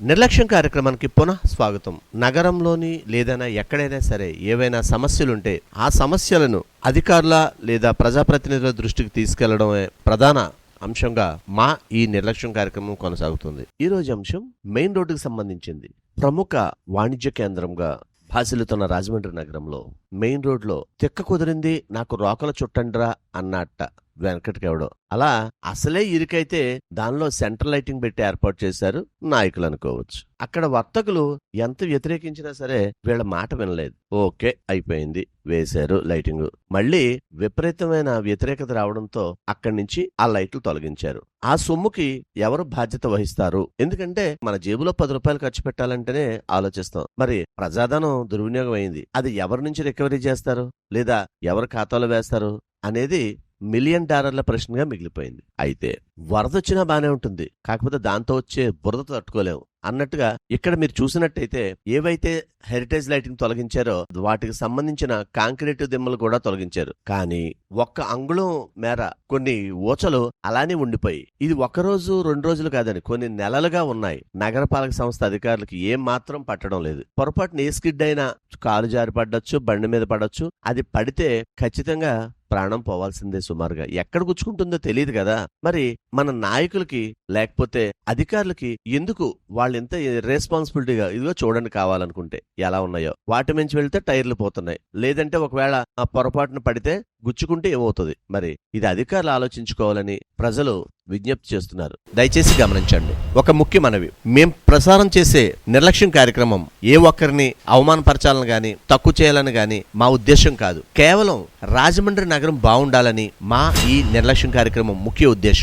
నిర్లక్ష్యం కార్యక్రమానికి పునః స్వాగతం. నగరంలోని లేదైనా ఎక్కడైనా సరే ఏవైనా సమస్యలుంటే ఆ సమస్యలను అధికారుల లేదా ప్రజాప్రతినిధుల దృష్టికి తీసుకెళ్ళడమే ప్రధాన అంశంగా మా ఈ నిర్లక్ష్యం కార్యక్రమం కొనసాగుతుంది. ఈ రోజు అంశం మెయిన్ రోడ్డుకు సంబంధించింది. ప్రముఖ వాణిజ్య కేంద్రంగా భాసిల్లుతున్న రాజమండ్రి నగరంలో మెయిన్ రోడ్లో తిక్క కుదిరింది నాకు రాకల చుట్టండ్రా అన్నట్ట. వెనకటికెవడో అలా అసలే ఇరుకైతే దానిలో సెంటర్ లైటింగ్ పెట్టి ఏర్పాటు చేశారు నాయకులు అనుకోవచ్చు. అక్కడ వర్తకులు ఎంత వ్యతిరేకించినా సరే వీళ్ళ మాట వినలేదు. ఓకే అయిపోయింది వేశారు లైటింగ్. మళ్ళీ విపరీతమైన వ్యతిరేకత రావడంతో అక్కడి నుంచి ఆ లైట్లు తొలగించారు. ఆ సొమ్ముకి ఎవరు బాధ్యత వహిస్తారు? ఎందుకంటే మన జేబులో పది రూపాయలు ఖర్చు పెట్టాలంటేనే ఆలోచిస్తాం. మరి ప్రజాధనం దుర్వినియోగం అయింది. అది ఎవరి నుంచి రికవరీ చేస్తారు? లేదా ఎవరి ఖాతాలో వేస్తారు? అనేది మిలియన్ డాలర్ల ప్రశ్నగా మిగిలిపోయింది. అయితే వరద వచ్చినా బానే ఉంటుంది. కాకపోతే దాంతో వచ్చే బురద తట్టుకోలేము. అన్నట్టుగా ఇక్కడ మీరు చూసినట్టయితే ఏవైతే హెరిటేజ్ లైటింగ్ తొలగించారో వాటికి సంబంధించిన కాంక్రీట్ దిమ్మలు కూడా తొలగించారు. కానీ ఒక్క అంగుళం మేర కొన్ని ఊచలు అలానే ఉండిపోయి. ఇది ఒక రోజు రెండు రోజులు కాదని కొన్ని నెలలుగా ఉన్నాయి. నగరపాలక సంస్థ అధికారులకు ఏం మాత్రం పట్టడం లేదు. పొరపాటున ఏ స్కిడ్ అయినా కాలు జారి పడవచ్చు బండి మీద పడవచ్చు అది పడితే ఖచ్చితంగా ప్రాణం పోవాల్సిందే సుమారుగా. ఎక్కడ గుచ్చుకుంటుందో తెలియదు కదా. మరి మన నాయకులకి లేకపోతే అధికారులకి ఎందుకు వాళ్ళు రెస్పాన్సిబిలిటీగా ఇదిగో చూడండి కావాలనుకుంటే ఎలా ఉన్నాయో. వాటి మించి వెళ్తే టైర్లు పోతున్నాయి. లేదంటే ఒకవేళ ఆ పొరపాటున పడితే గుచ్చుకుంటే ఏమవుతుంది? మరి ఇది అధికారులు ఆలోచించుకోవాలని ప్రజలు విజ్ఞప్తి చేస్తున్నారు. దయచేసి గమనించండి. ఒక ముఖ్య మనవి. మేం ప్రసారం చేసే నిర్లక్ష్యం కార్యక్రమం ఏ ఒక్కరిని అవమానపరచాలని గాని తక్కువ చేయాలని గాని మా ఉద్దేశం కాదు. కేవలం రాజమండ్రి నగరం బాగుండాలని మా ఈ నిర్లక్ష్యం కార్యక్రమం ముఖ్య ఉద్దేశం.